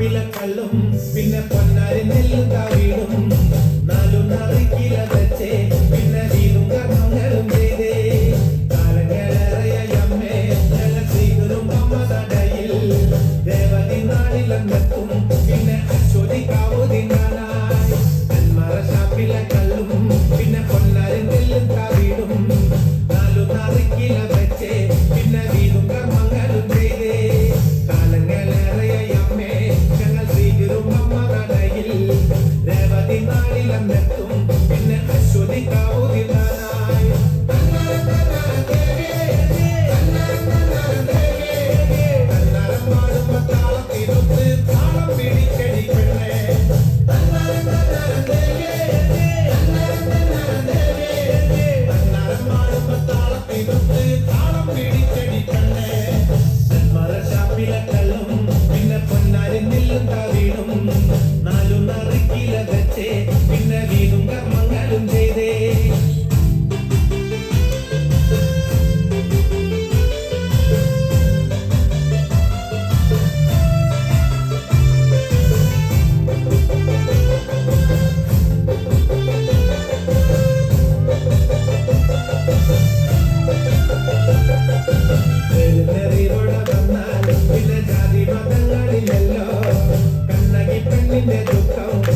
കള്ളും പിന്നെ പൊന്നാരി നെല്ലും കാവീടും നാലും നാളിക്കില വെച്ചേ പിന്നെ വീടും കർമ്മങ്ങളും ചെയ്തേ. കാലങ്ങളേറെയമ്മേ ഞങ്ങൾ ശ്രീഗുരും അമ്മ നടയിൽ Devathi നാളിലെത്തും Amen. me do cão.